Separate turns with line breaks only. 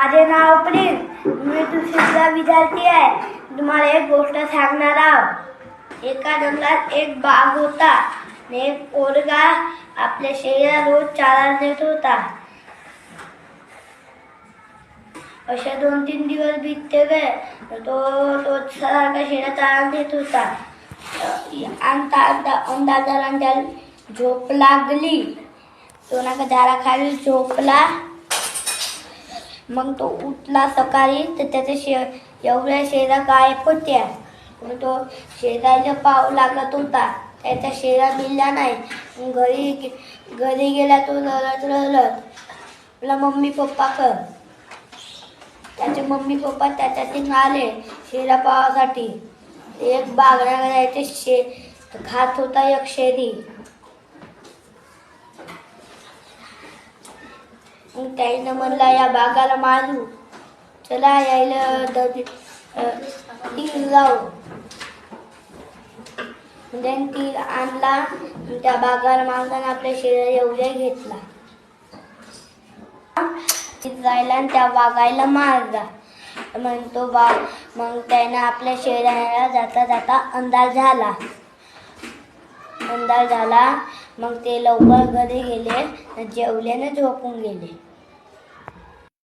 माझे नाव प्रिन्स. मी दुसरीला विद्यार्थी आहे. तुम्हाला एक गोष्ट सांगणार आहोत एका जंगलात एक बाग होता आणि एक पोरगा आपल्या शेळीला रोज चारा देत होता. असे दोन तीन दिवस बीतते गए तर तो तो सारखा शेळा चारा देत होता. अंदाजाला झोप लागली. तो नाका झाडाखाली झोपला. मग तो उठला सकाळी तर त्याच्या शे एवढ्या शेरा गायब होत्या. मग तो शेजारच्या पाव लागत होता. त्याच्या शेरा मिळला नाही. घरी गे- घरी गेला तो रडत रडत. आपला मम्मी पप्पा कर त्याचे मम्मी पप्पा त्याच्यातून आले शेरा पावासाठी. एक बागड्या करायचे शे खात होता एक शेरी. मग त्याईनं म्हणला या बागाला मारू. चला यायला जाऊ. ती आणला त्या बागाला मारताना आपल्या शेजारी एवढ्या घेतला. जायला आणि त्या बागायला मारला. मग तो बाग मग त्यानं आपल्या शेजाऱ्याला जाता जाता अंदाज झाला. अंदाज झाला. मग ते लवकर घरी गेले जेवल्याने झोपून गेले.